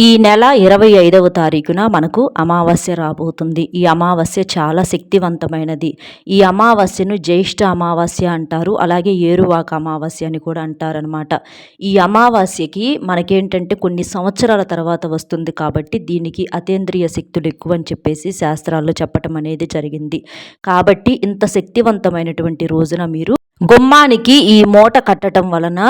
ఈ నెల ఇరవై ఐదవ తారీఖున మనకు అమావాస్య రాబోతుంది. ఈ అమావాస్య చాలా శక్తివంతమైనది. ఈ అమావాస్యను జ్యేష్ఠ అమావాస్య అంటారు. అలాగే ఏరువాక అమావాస్య అని కూడా అంటారనమాట ఈ అమావాస్యకి మనకేంటంటే కొన్ని సంవత్సరాల తర్వాత వస్తుంది కాబట్టి దీనికి అతేంద్రియ శక్తులు ఎక్కువ అని చెప్పేసి శాస్త్రాల్లో చెప్పటం అనేది జరిగింది. కాబట్టి ఇంత శక్తివంతమైనటువంటి రోజున మీరు గుమ్మానికి ఈ మూట కట్టడం వలన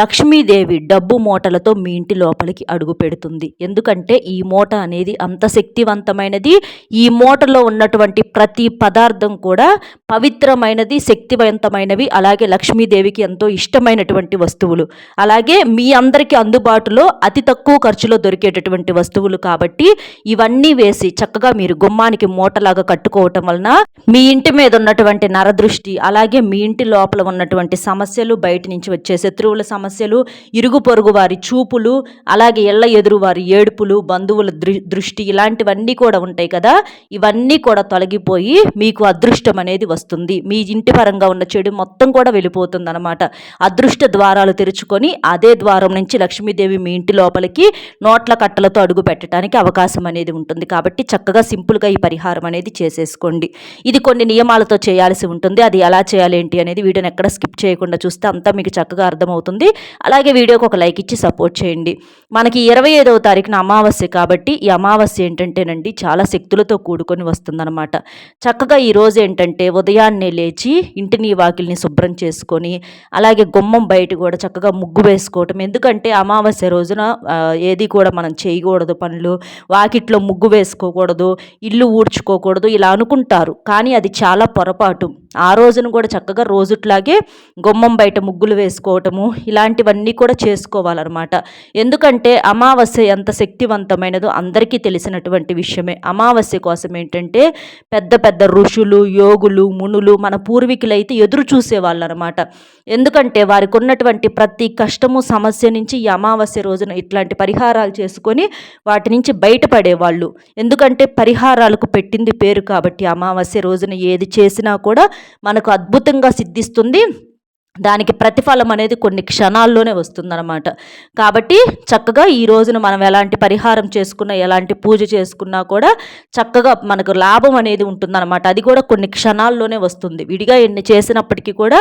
లక్ష్మీదేవి డబ్బు మూటలతో మీ ఇంటి లోపలికి అడుగు పెడుతుంది. ఎందుకంటే ఈ మూట అనేది అంత శక్తివంతమైనది. ఈ మూటలో ఉన్నటువంటి ప్రతి పదార్థం కూడా పవిత్రమైనది శక్తివంతమైనవి అలాగే లక్ష్మీదేవికి ఎంతో ఇష్టమైనటువంటి వస్తువులు. అలాగే మీ అందరికీ అందుబాటులో అతి తక్కువ ఖర్చులో దొరికేటటువంటి వస్తువులు కాబట్టి ఇవన్నీ వేసి చక్కగా మీరు గుమ్మానికి మూటలాగా కట్టుకోవటం వలన మీ ఇంటి మీద ఉన్నటువంటి నరదృష్టి అలాగే మీ ఇంటి లోపల ఉన్నటువంటి సమస్యలు బయట నుంచి వచ్చే శత్రువుల సమస్యలు ఇరుగు పొరుగు వారి చూపులు అలాగే ఇళ్ళ ఎదురు వారి ఏడుపులు బంధువుల దృష్టి ఇలాంటివన్నీ కూడా ఉంటాయి కదా ఇవన్నీ కూడా తొలగిపోయి మీకు అదృష్టం అనేది వస్తుంది. మీ ఇంటి పరంగా ఉన్న చెడు మొత్తం కూడా వెళ్ళిపోతుంది అనమాట అదృష్ట ద్వారాలు తెరుచుకొని అదే ద్వారం నుంచి లక్ష్మీదేవి మీ ఇంటి లోపలికి నోట్ల కట్టలతో అడుగు పెట్టడానికి అవకాశం అనేది ఉంటుంది. కాబట్టి చక్కగా సింపుల్గా ఈ పరిహారం అనేది చేసేసుకోండి. ఇది కొన్ని నియమాలతో చేయాల్సి ఉంటుంది. అది ఎలా చేయాలి ఏంటి అనేది వీడియోని ఎక్కడ స్కిప్ చేయకుండా చూస్తే అంతా మీకు చక్కగా అర్థమవుతుంది. అలాగే వీడియోకి ఒక లైక్ ఇచ్చి సపోర్ట్ చేయండి. మనకి ఇరవై ఐదవ తారీఖున అమావాస్య కాబట్టి ఈ అమావాస్య ఏంటంటేనండి చాలా శక్తులతో కూడుకొని వస్తుందన్నమాట. చక్కగా ఈ రోజు ఏంటంటే ఉదయాన్నే లేచి ఇంటిని వాకిల్ని శుభ్రం చేసుకొని అలాగే గుమ్మం బయట కూడా చక్కగా ముగ్గు వేసుకోవటం. ఎందుకంటే అమావాస్య రోజున ఏది కూడా మనం చేయకూడదు పనులు. వాకిట్లో ముగ్గు వేసుకోకూడదు ఇల్లు ఊడ్చుకోకూడదు ఇలా అనుకుంటారు. కానీ అది చాలా పొరపాటు. ఆ రోజున కూడా చక్కగా రోజుట్లాగే గుమ్మం బయట ముగ్గులు వేసుకోవటము ఇలాంటివన్నీ కూడా చేసుకోవాలన్నమాట. ఎందుకంటే అమావాస్య ఎంత శక్తివంతమైనదో అందరికీ తెలిసినటువంటి విషయమే. అమావాస్య కోసం ఏంటంటే పెద్ద పెద్ద ఋషులు యోగులు మునులు మన పూర్వీకులైతే ఎదురు చూసేవాళ్ళు అనమాట ఎందుకంటే వారికి ఉన్నటువంటి ప్రతి కష్టము సమస్య నుంచి ఈ అమావాస్య రోజున ఇట్లాంటి పరిహారాలు చేసుకొని వాటి నుంచి బయటపడేవాళ్ళు. ఎందుకంటే పరిహారాలకు పెట్టింది పేరు కాబట్టి అమావాస్య రోజున ఏది చేసినా కూడా మనకు అద్భుతంగా సిద్ధిస్తుంది. దానికి ప్రతిఫలం అనేది కొన్ని క్షణాల్లోనే వస్తుందన్నమాట. కాబట్టి చక్కగా ఈ రోజున మనం ఎలాంటి పరిహారం చేసుకున్నా ఎలాంటి పూజ చేసుకున్నా కూడా చక్కగా మనకు లాభం అనేది ఉంటుందన్నమాట. అది కూడా కొన్ని క్షణాల్లోనే వస్తుంది. విడిగా ఎన్ని చేసినప్పటికీ కూడా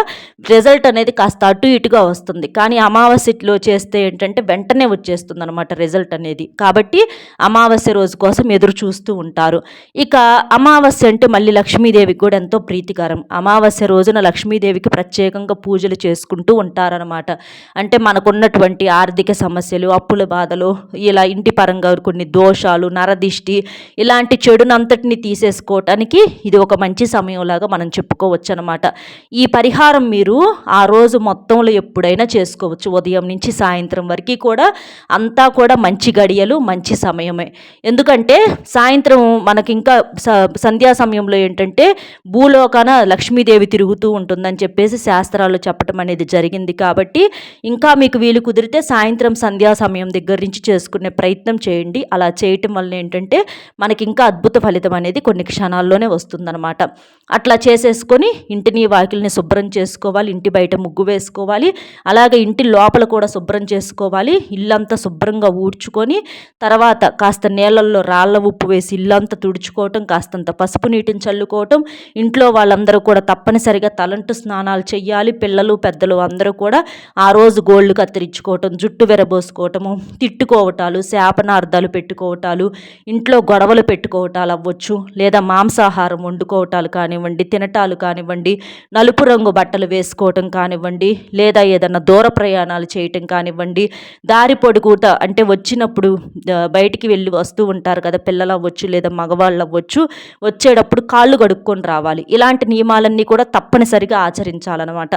రిజల్ట్ అనేది కాస్త అటు ఇటుగా వస్తుంది. కానీ అమావాస్యలో చేస్తే ఏంటంటే వెంటనే వచ్చేస్తుంది అనమాట రిజల్ట్ అనేది. కాబట్టి అమావాస్య రోజు కోసం ఎదురు చూస్తూ ఉంటారు. ఇక అమావాస్య అంటే మళ్ళీ లక్ష్మీదేవికి కూడా ఎంతో ప్రీతికరం. అమావాస్య రోజున లక్ష్మీదేవికి ప్రత్యేకంగా పూజ పూజలు చేసుకుంటూ ఉంటారనమాట అంటే మనకున్నటువంటి ఆర్థిక సమస్యలు అప్పుల బాధలు ఇలా ఇంటి పరంగా కొన్ని దోషాలు నరదిష్టి ఇలాంటి చెడునంతటిని తీసేసుకోవటానికి ఇది ఒక మంచి సమయంలాగా మనం చెప్పుకోవచ్చు అనమాట ఈ పరిహారం మీరు ఆ రోజు మొత్తంలో ఎప్పుడైనా చేసుకోవచ్చు. ఉదయం నుంచి సాయంత్రం వరకు కూడా అంతా కూడా మంచి గడియలు మంచి సమయమే. ఎందుకంటే సాయంత్రం మనకి ఇంకా సంధ్యా సమయంలో ఏంటంటే భూలోకాన లక్ష్మీదేవి తిరుగుతూ ఉంటుందని చెప్పేసి శాస్త్రాలు చెప్పటం అనేది జరిగింది కాబట్టి ఇంకా మీకు వీలు కుదిరితే సాయంత్రం సంధ్యా సమయం దగ్గర నుంచి చేసుకునే ప్రయత్నం చేయండి. అలా చేయటం వల్ల ఏంటంటే మనకి ఇంకా అద్భుత ఫలితం అనేది కొన్ని క్షణాల్లోనే వస్తుందన్నమాట. అట్లా చేసేసుకొని ఇంటిని వాకిల్ని శుభ్రం చేసుకోవాలి ఇంటి బయట ముగ్గు వేసుకోవాలి అలాగే ఇంటి లోపల కూడా శుభ్రం చేసుకోవాలి ఇల్లంతా శుభ్రంగా ఊడ్చుకొని తర్వాత కాస్త నీళ్ళల్లో రాళ్ళ ఉప్పు వేసి ఇల్లంతా తుడుచుకోవటం కాస్తంత పసుపు నీటిని చల్లుకోవటం ఇంట్లో వాళ్ళందరూ కూడా తప్పనిసరిగా తలంటు స్నానాలు చేయాలి పిల్ల పిల్లలు పెద్దలు అందరూ కూడా ఆ రోజు గోళ్ళు కత్తిరించుకోవటం జుట్టు విరబోసుకోవటము తిట్టుకోవటాలు శాపనార్థాలు పెట్టుకోవటాలు ఇంట్లో గొడవలు పెట్టుకోవటాలు అవ్వచ్చు లేదా మాంసాహారం వండుకోవటాలు కానివ్వండి తినటాలు కానివ్వండి నలుపు రంగు బట్టలు వేసుకోవటం కానివ్వండి లేదా ఏదన్నా దూర ప్రయాణాలు చేయటం కానివ్వండి దారి పొడుగుట అంటే వచ్చినప్పుడు బయటికి వెళ్ళి వస్తూ ఉంటారు కదా పిల్లలు అవ్వచ్చు లేదా మగవాళ్ళు అవ్వచ్చు వచ్చేటప్పుడు కాళ్ళు కడుక్కొని రావాలి. ఇలాంటి నియమాలన్నీ కూడా తప్పనిసరిగా ఆచరించాలన్నమాట.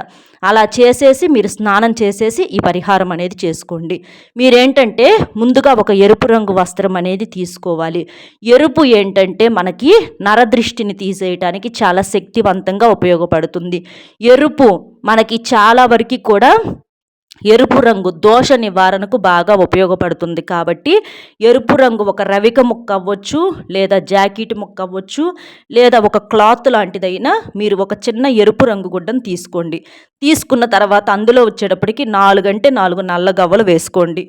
అలా చేసేసి మీరు స్నానం చేసేసి ఈ పరిహారం అనేది చేసుకోండి. మీరేంటంటే ముందుగా ఒక ఎరుపు రంగు వస్త్రం అనేది తీసుకోవాలి. ఎరుపు ఏంటంటే మనకి నరదృష్టిని తీసేయటానికి చాలా శక్తివంతంగా ఉపయోగపడుతుంది. ఎరుపు మనకి చాలా వరకు కూడా ఎరుపు రంగు దోష నివారణకు బాగా ఉపయోగపడుతుంది. కాబట్టి ఎరుపు రంగు ఒక రవిక ముక్క అవ్వచ్చు లేదా జాకెట్ ముక్క అవ్వచ్చు లేదా ఒక క్లాత్ లాంటిదైనా మీరు ఒక చిన్న ఎరుపు రంగు గుడ్డను తీసుకోండి. తీసుకున్న తర్వాత అందులో వచ్చేటప్పటికి నాలుగంటే నాలుగు నల్ల గవ్వలు వేసుకోండి.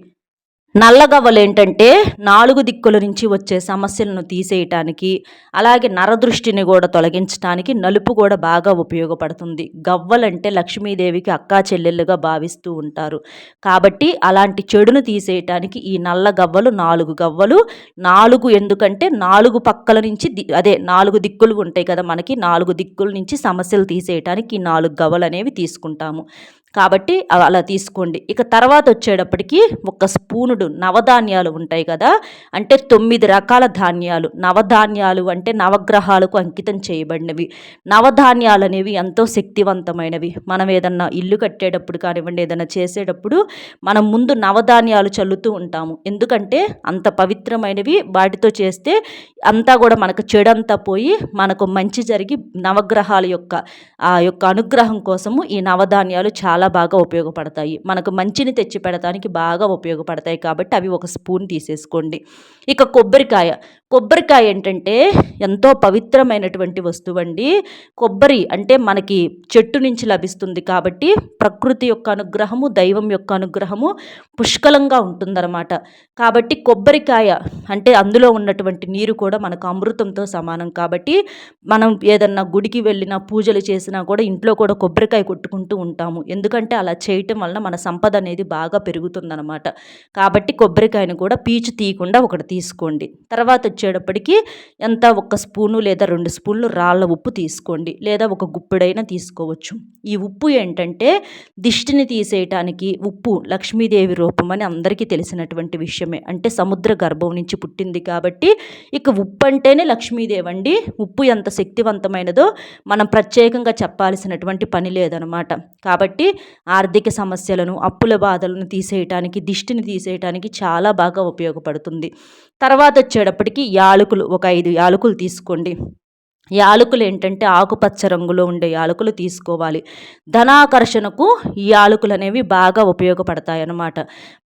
నల్లగవ్వలు ఏంటంటే నాలుగు దిక్కుల నుంచి వచ్చే సమస్యలను తీసేయటానికి అలాగే నరదృష్టిని కూడా తొలగించడానికి నలుపు కూడా బాగా ఉపయోగపడుతుంది. గవ్వలంటే లక్ష్మీదేవికి అక్కా చెల్లెళ్ళుగా భావిస్తూ ఉంటారు. కాబట్టి అలాంటి చెడును తీసేయటానికి ఈ నల్ల గవ్వలు నాలుగు గవ్వలు. నాలుగు ఎందుకంటే నాలుగు పక్కల నుంచి అదే నాలుగు దిక్కులు ఉంటాయి కదా మనకి నాలుగు దిక్కుల నుంచి సమస్యలు తీసేయటానికి ఈ నాలుగు గవ్వలు అనేవి తీసుకుంటాము. కాబట్టి అలా తీసుకోండి. ఇక తర్వాత వచ్చేటప్పటికి ఒక స్పూనుడు నవధాన్యాలు ఉంటాయి కదా అంటే తొమ్మిది రకాల ధాన్యాలు. నవధాన్యాలు అంటే నవగ్రహాలకు అంకితం చేయబడినవి. నవధాన్యాలు అనేవి ఎంతో శక్తివంతమైనవి. మనం ఏదన్నా ఇల్లు కట్టేటప్పుడు కానివ్వండి ఏదైనా చేసేటప్పుడు మనం ముందు నవధాన్యాలు చల్లుతూ ఉంటాము. ఎందుకంటే అంత పవిత్రమైనవి వాటితో చేస్తే అంతా కూడా మనకు చెడంతా పోయి మనకు మంచి జరిగి నవగ్రహాల యొక్క ఆ యొక్క అనుగ్రహం కోసము ఈ నవధాన్యాలు చాలా చాలా బాగా ఉపయోగపడతాయి. మనకు మంచిని తెచ్చి పెడతానికి బాగా ఉపయోగపడతాయి కాబట్టి అవి ఒక స్పూన్ తీసేసుకోండి. ఇక కొబ్బరికాయ. కొబ్బరికాయ ఏంటంటే ఎంతో పవిత్రమైనటువంటి వస్తువు అండి కొబ్బరి అంటే మనకి చెట్టు నుంచి లభిస్తుంది కాబట్టి ప్రకృతి యొక్క అనుగ్రహము దైవం యొక్క అనుగ్రహము పుష్కలంగా ఉంటుందన్నమాట. కాబట్టి కొబ్బరికాయ అంటే అందులో ఉన్నటువంటి నీరు కూడా మనకు అమృతంతో సమానం కాబట్టి మనం ఏదన్నా గుడికి వెళ్ళినా పూజలు చేసినా కూడా ఇంట్లో కూడా కొబ్బరికాయ కొట్టుకుంటూ ఉంటాము. ఎందుకంటే అలా చేయటం వలన మన సంపద అనేది బాగా పెరుగుతుందన్నమాట. కాబట్టి కొబ్బరికాయను కూడా పీచు తీయకుండా ఒకటి తీసుకోండి. తర్వాత వచ్చేటప్పటికి ఎంత ఒక స్పూను లేదా రెండు స్పూన్లు రాళ్ళ ఉప్పు తీసుకోండి లేదా ఒక గుప్పెడైనా తీసుకోవచ్చు. ఈ ఉప్పు ఏంటంటే దిష్టిని తీసేయటానికి ఉప్పు లక్ష్మీదేవి రూపం అని అందరికీ తెలిసినటువంటి విషయమే. అంటే సముద్ర గర్భం నుంచి పుట్టింది కాబట్టి ఇక ఉప్పు అంటేనే లక్ష్మీదేవి అండి. ఉప్పు ఎంత శక్తివంతమైనదో మనం ప్రత్యేకంగా చెప్పాల్సినటువంటి పని లేదనమాట. కాబట్టి ఆర్థిక సమస్యలను అప్పుల బాధలను తీసేయటానికి దిష్టిని తీసేయటానికి చాలా బాగా ఉపయోగపడుతుంది. తర్వాత వచ్చేటప్పటికి యాలకులు ఒక ఐదు యాలకులు తీసుకోండి. యాలకులు ఏంటంటే ఆకుపచ్చ రంగులో ఉండే యాలకులు తీసుకోవాలి. ధనాకర్షణకు ఈ యాలకులు అనేవి బాగా ఉపయోగపడతాయి అన్నమాట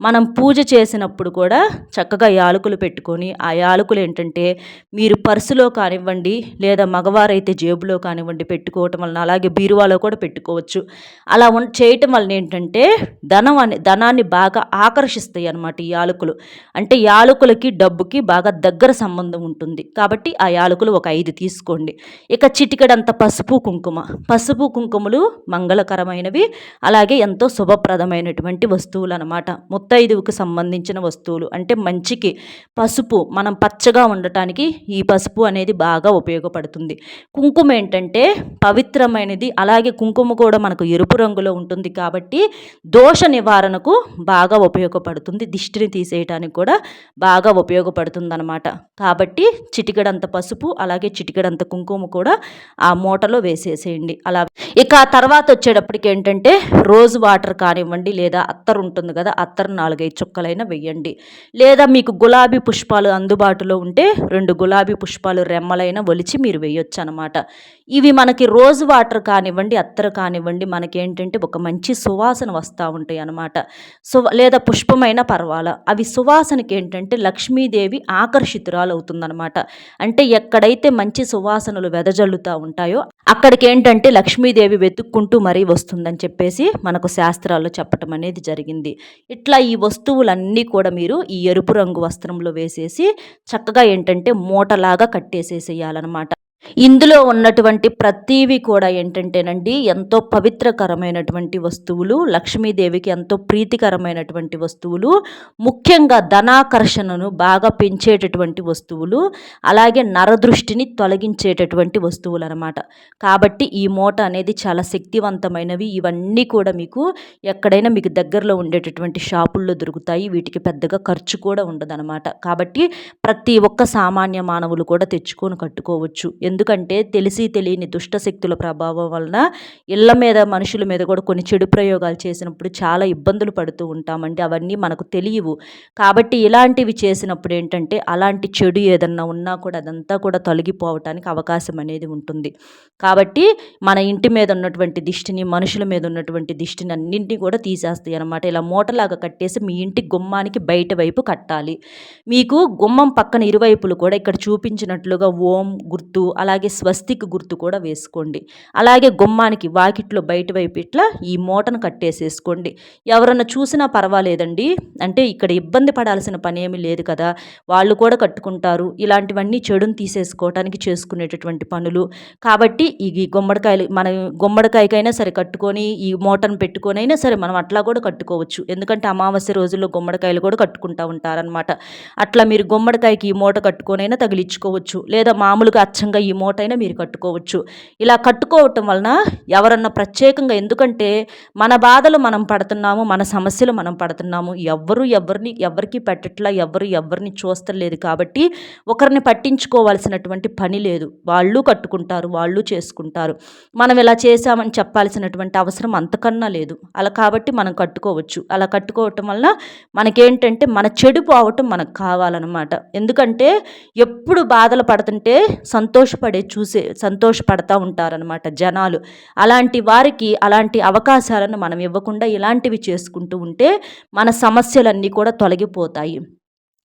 మనం పూజ చేసినప్పుడు కూడా చక్కగా యాలకులు పెట్టుకొని ఆ యాలకులు ఏంటంటే మీరు పర్సులో కానివ్వండి లేదా మగవారైతే జేబులో కానివ్వండి పెట్టుకోవటం వలన అలాగే బీరువాలో కూడా పెట్టుకోవచ్చు. అలా చేయటం వలన ఏంటంటే ధనం ధనాన్ని బాగా ఆకర్షిస్తాయి అన్నమాట ఈ యాలకులు అంటే యాలకులకి డబ్బుకి బాగా దగ్గర సంబంధం ఉంటుంది. కాబట్టి ఆ యాలకులు ఒక ఐదు తీసుకోండి. తీసుకోండి ఇక చిటికడంత పసుపు కుంకుమ. పసుపు కుంకుమలు మంగళకరమైనవి అలాగే ఎంతో శుభప్రదమైనటువంటి వస్తువులు అనమాట ముత్తైదువుకు సంబంధించిన వస్తువులు. అంటే మంచికి పసుపు మనం పచ్చగా ఉండటానికి ఈ పసుపు అనేది బాగా ఉపయోగపడుతుంది. కుంకుమ ఏంటంటే పవిత్రమైనది అలాగే కుంకుమ కూడా మనకు ఎరుపు రంగులో ఉంటుంది కాబట్టి దోష నివారణకు బాగా ఉపయోగపడుతుంది. దిష్టిని తీసేయటానికి కూడా బాగా ఉపయోగపడుతుంది అనమాట కాబట్టి చిటికడంత పసుపు అలాగే చిటికడంత కుంకుమ కుంకుమ కూడా ఆ మూటలో వేసేసేయండి. అలా ఇక ఆ తర్వాత వచ్చేటప్పటికి ఏంటంటే రోజు వాటర్ కానివ్వండి లేదా అత్తరు ఉంటుంది కదా అత్తరు నాలుగైదు చుక్కలైనా వెయ్యండి లేదా మీకు గులాబీ పుష్పాలు అందుబాటులో ఉంటే రెండు గులాబీ పుష్పాలు రెమ్మలైనా ఒలిచి మీరు వేయొచ్చు అనమాట ఇవి మనకి రోజు వాటర్ కానివ్వండి అత్తరు కానివ్వండి మనకి ఏంటంటే ఒక మంచి సువాసన వస్తూ ఉంటాయి అనమాట సు లేదా పుష్పమైన పర్వాల. అవి సువాసనకి ఏంటంటే లక్ష్మీదేవి ఆకర్షితురాలు అవుతుందనమాట అంటే ఎక్కడైతే మంచి సువాసన వాసనలు వెదజల్లుతూ ఉంటాయో అక్కడికి ఏంటంటే లక్ష్మీదేవి వెతుక్కుంటూ మరీ వస్తుందని చెప్పేసి మనకు శాస్త్రాల్లో చెప్పటం అనేది జరిగింది. ఇట్లా ఈ వస్తువులన్నీ కూడా మీరు ఈ ఎరుపు రంగు వస్త్రంలో వేసేసి చక్కగా ఏంటంటే మూటలాగా కట్టేసేసేయాలన్నమాట. ఇందులో ఉన్నటువంటి ప్రతీవి కూడా ఏంటంటేనండి ఎంతో పవిత్రకరమైనటువంటి వస్తువులు లక్ష్మీదేవికి ఎంతో ప్రీతికరమైనటువంటి వస్తువులు ముఖ్యంగా ధనాకర్షణను బాగా పెంచేటటువంటి వస్తువులు అలాగే నరదృష్టిని తొలగించేటటువంటి వస్తువులు అనమాట కాబట్టి ఈ మూట అనేది చాలా శక్తివంతమైనవి. ఇవన్నీ కూడా మీకు ఎక్కడైనా మీకు దగ్గరలో ఉండేటటువంటి షాపుల్లో దొరుకుతాయి. వీటికి పెద్దగా ఖర్చు కూడా ఉండదనమాట కాబట్టి ప్రతి ఒక్క సామాన్య మానవులు కూడా తెచ్చుకొని కట్టుకోవచ్చు. ఎందుకంటే తెలిసి తెలియని దుష్టశక్తుల ప్రభావం వలన ఇళ్ళ మీద మనుషుల మీద కూడా కొన్ని చెడు ప్రయోగాలు చేసినప్పుడు చాలా ఇబ్బందులు పడుతూ ఉంటామండి. అవన్నీ మనకు తెలియవు. కాబట్టి ఇలాంటివి చేసినప్పుడు ఏంటంటే అలాంటి చెడు ఏదన్నా ఉన్నా కూడా అదంతా కూడా తొలగిపోవటానికి అవకాశం అనేది ఉంటుంది. కాబట్టి మన ఇంటి మీద ఉన్నటువంటి దిష్టిని మనుషుల మీద ఉన్నటువంటి దిష్టిని అన్నింటినీ కూడా తీసేస్తాయి అనమాట ఇలా మూటలాగా కట్టేసి మీ ఇంటి గుమ్మానికి బయట వైపు కట్టాలి. మీకు గుమ్మం పక్కన ఇరువైపులు కూడా ఇక్కడ చూపించినట్లుగా ఓం గుర్తు అలాగే స్వస్తిక్ గుర్తు కూడా వేసుకోండి. అలాగే గుమ్మానికి వాకిట్లో బయట వైపు ఇట్లా ఈ మూటను కట్టేసేసుకోండి. ఎవరన్నా చూసినా పర్వాలేదండి. అంటే ఇక్కడ ఇబ్బంది పడాల్సిన పని ఏమీ లేదు కదా. వాళ్ళు కూడా కట్టుకుంటారు. ఇలాంటివన్నీ చెడును తీసేసుకోవటానికి చేసుకునేటటువంటి పనులు. కాబట్టి ఈ గుమ్మడికాయలు మన గుమ్మడికాయకైనా సరే కట్టుకొని ఈ మూటను పెట్టుకొని అయినా సరే మనం అట్లా కూడా కట్టుకోవచ్చు. ఎందుకంటే అమావాస్య రోజుల్లో గుమ్మడికాయలు కూడా కట్టుకుంటూ ఉంటారనమాట అట్లా మీరు గుమ్మడికాయకి ఈ మూట కట్టుకొనైనా తగిలించుకోవచ్చు. లేదా మామూలుగా అచ్చంగా ఈ మూటైనా మీరు కట్టుకోవచ్చు. ఇలా కట్టుకోవటం వలన ఎవరన్నా ప్రత్యేకంగా ఎందుకంటే మన బాధలు మనం పడుతున్నాము మన సమస్యలు మనం పడుతున్నాము ఎవ్వరు ఎవరిని ఎవరికి పెట్టట్లా ఎవరు ఎవరిని చూస్తలేదు కాబట్టి ఒకరిని పట్టించుకోవాల్సినటువంటి పని లేదు. వాళ్ళు కట్టుకుంటారు వాళ్ళు చేసుకుంటారు. మనం ఇలా చేశామని చెప్పాల్సినటువంటి అవసరం అంతకన్నా లేదు. అలా కాబట్టి మనం కట్టుకోవచ్చు. అలా కట్టుకోవటం వలన మనకేంటంటే మన చెడు పోవటం మనకు కావాలన్నమాట. ఎందుకంటే ఎప్పుడు బాధలు పడుతుంటే సంతోషపడి చూసే సంతోషపడతా ఉంటారనమాట జనాలు. అలాంటి వారికి అలాంటి అవకాశాలను మనం ఇవ్వకుండా ఇలాంటివి చేసుకుంటూ ఉంటే మన సమస్యలన్నీ కూడా తొలగిపోతాయి.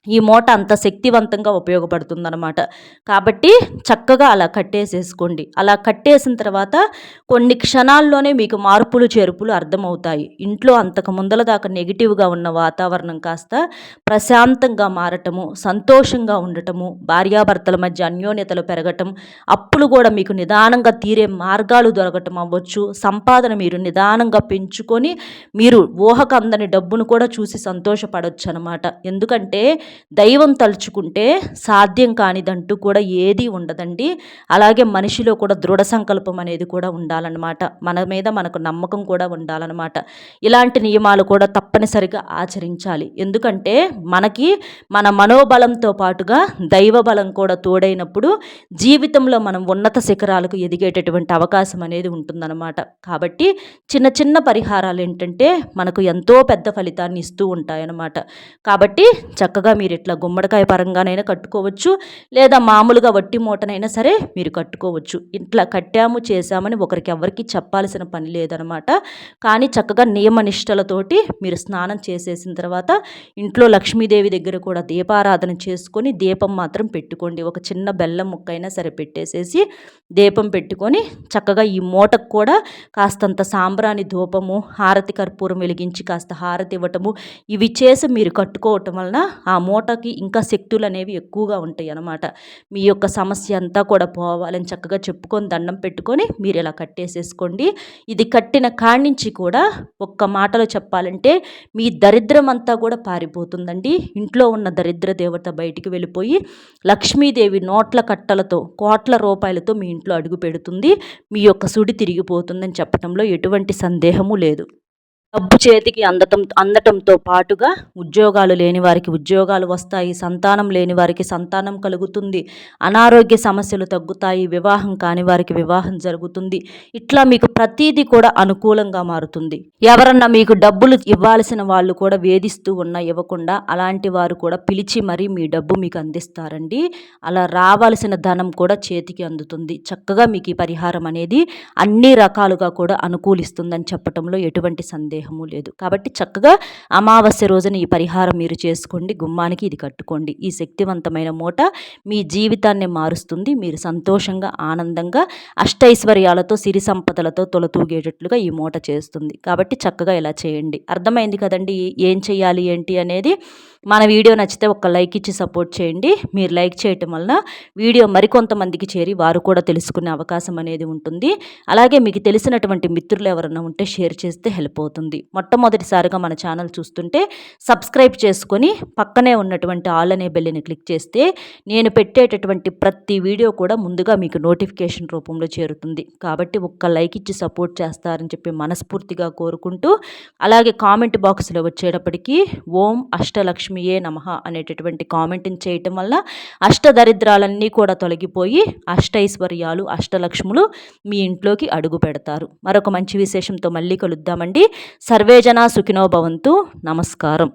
ఈ మూట అంత శక్తివంతంగా ఉపయోగపడుతుందన్నమాట. కాబట్టి చక్కగా అలా కట్టేసేసుకోండి. అలా కట్టేసిన తర్వాత కొన్ని క్షణాల్లోనే మీకు మార్పులు చేర్పులు అర్థమవుతాయి. ఇంట్లో అంతకు ముందల దాకా నెగిటివ్గా ఉన్న వాతావరణం కాస్త ప్రశాంతంగా మారటము సంతోషంగా ఉండటము భార్యాభర్తల మధ్య అన్యోన్యతలు పెరగటం అప్పులు కూడా మీకు నిదానంగా తీరే మార్గాలు దొరకటం అవ్వచ్చు. సంపాదన మీరు నిదానంగా పెంచుకొని మీరు ఊహకందని డబ్బును కూడా చూసి సంతోషపడవచ్చు అనమాట ఎందుకంటే దైవం తలుచుకుంటే సాధ్యం కానిదంటూ కూడా ఏదీ ఉండదండి. అలాగే మనిషిలో కూడా దృఢ సంకల్పం అనేది కూడా ఉండాలన్నమాట. మన మీద మనకు నమ్మకం కూడా ఉండాలన్నమాట. ఇలాంటి నియమాలు కూడా తప్పనిసరిగా ఆచరించాలి. ఎందుకంటే మనకి మన మనోబలంతో పాటుగా దైవ బలం కూడా తోడైనప్పుడు జీవితంలో మనం ఉన్నత శిఖరాలకు ఎదిగేటటువంటి అవకాశం అనేది ఉంటుందన్నమాట. కాబట్టి చిన్న చిన్న పరిహారాలు ఏంటంటే మనకు ఎంతో పెద్ద ఫలితాన్ని ఇస్తూ ఉంటాయన్నమాట. కాబట్టి చక్కగా మీరు ఇట్లా గుమ్మడికాయ పరంగానైనా కట్టుకోవచ్చు లేదా మామూలుగా వట్టి మూటనైనా సరే మీరు కట్టుకోవచ్చు. ఇట్లా కట్టాము చేశామని ఒకరికి ఎవరికి చెప్పాల్సిన పని లేదనమాట. కానీ చక్కగా నియమనిష్టలతోటి మీరు స్నానం చేసేసిన తర్వాత ఇంట్లో లక్ష్మీదేవి దగ్గర కూడా దీపారాధన చేసుకొని దీపం మాత్రం పెట్టుకోండి. ఒక చిన్న బెల్లం ముక్క అయినా సరే పెట్టేసేసి దీపం పెట్టుకొని చక్కగా ఈ మూటకు కూడా కాస్తంత సాంబ్రాణి ధూపము హారతి కర్పూరం వెలిగించి కాస్త హారతి ఇవ్వటము ఇవి చేసి మీరు కట్టుకోవటం వలన ఆ మూటకి ఇంకా శక్తులు అనేవి ఎక్కువగా ఉంటాయి అన్నమాట. మీ యొక్క సమస్య అంతా కూడా పోవాలని చక్కగా చెప్పుకొని దండం పెట్టుకొని మీరు ఇలా కట్టేసేసుకోండి. ఇది కట్టిన కాడి నుంచి కూడా ఒక్క మాటలో చెప్పాలంటే మీ దరిద్రం అంతా కూడా పారిపోతుందండి. ఇంట్లో ఉన్న దరిద్ర దేవత బయటికి వెళ్ళిపోయి లక్ష్మీదేవి నోట్ల కట్టలతో కోట్ల రూపాయలతో మీ ఇంట్లో అడుగు పెడుతుంది. మీ యొక్క సుడి తిరిగిపోతుందని చెప్పడంలో ఎటువంటి సందేహము లేదు. డబ్బు చేతికి అందటం అందటంతో పాటుగా ఉద్యోగాలు లేని వారికి ఉద్యోగాలు వస్తాయి సంతానం లేని వారికి సంతానం కలుగుతుంది అనారోగ్య సమస్యలు తగ్గుతాయి వివాహం కాని వారికి వివాహం జరుగుతుంది. ఇట్లా మీకు ప్రతీది కూడా అనుకూలంగా మారుతుంది. ఎవరన్నా మీకు డబ్బులు ఇవ్వాల్సిన వాళ్ళు కూడా వేధిస్తూ ఉన్నా ఇవ్వకుండా అలాంటి వారు కూడా పిలిచి మరీ మీ డబ్బు మీకు అందిస్తారండి. అలా రావాల్సిన ధనం కూడా చేతికి అందుతుంది. చక్కగా మీకు ఈ పరిహారం అనేది అన్ని రకాలుగా కూడా అనుకూలిస్తుందని చెప్పడంలో ఎటువంటి సందేహం సందేహము లేదు. కాబట్టి చక్కగా అమావాస్య రోజున ఈ పరిహారం మీరు చేసుకోండి. గుమ్మానికి ఇది కట్టుకోండి. ఈ శక్తివంతమైన మూట మీ జీవితాన్ని మారుస్తుంది. మీరు సంతోషంగా ఆనందంగా అష్టైశ్వర్యాలతో సిరి సంపదలతో తొలతూగేటట్లుగా ఈ మూట చేస్తుంది. కాబట్టి చక్కగా ఇలా చేయండి. అర్థమైంది కదండి? ఏం చేయాలి ఏంటి అనేది మన వీడియో నచ్చితే ఒక లైక్ ఇచ్చి సపోర్ట్ చేయండి. మీరు లైక్ చేయటం వలన వీడియో మరికొంతమందికి చేరి వారు కూడా తెలుసుకునే అవకాశం అనేది ఉంటుంది. అలాగే మీకు తెలిసినటువంటి మిత్రులు ఎవరైనా ఉంటే షేర్ చేస్తే హెల్ప్ అవుతుంది. మొట్టమొదటిసారిగా మన ఛానల్ చూస్తుంటే సబ్స్క్రైబ్ చేసుకొని పక్కనే ఉన్నటువంటి ఆల్ అనే బెల్లిని క్లిక్ చేస్తే నేను పెట్టేటటువంటి ప్రతి వీడియో కూడా ముందుగా మీకు నోటిఫికేషన్ రూపంలో చేరుతుంది. కాబట్టి ఒక్క లైక్ ఇచ్చి సపోర్ట్ చేస్తారని చెప్పి మనస్ఫూర్తిగా కోరుకుంటూ అలాగే కామెంట్ బాక్స్లో వచ్చేటప్పటికి ఓం అష్టలక్ష్మి లక్ష్మీయే నమ అనేటటువంటి కామెంట్ని చేయటం వల్ల అష్టదరిద్రాలన్నీ కూడా తొలగిపోయి అష్టైశ్వర్యాలు అష్టలక్ష్ములు మీ ఇంట్లోకి అడుగు పెడతారు. మరొక మంచి విశేషంతో మళ్ళీ కలుద్దామండి. సర్వేజన సుఖినో భవంతు. నమస్కారం.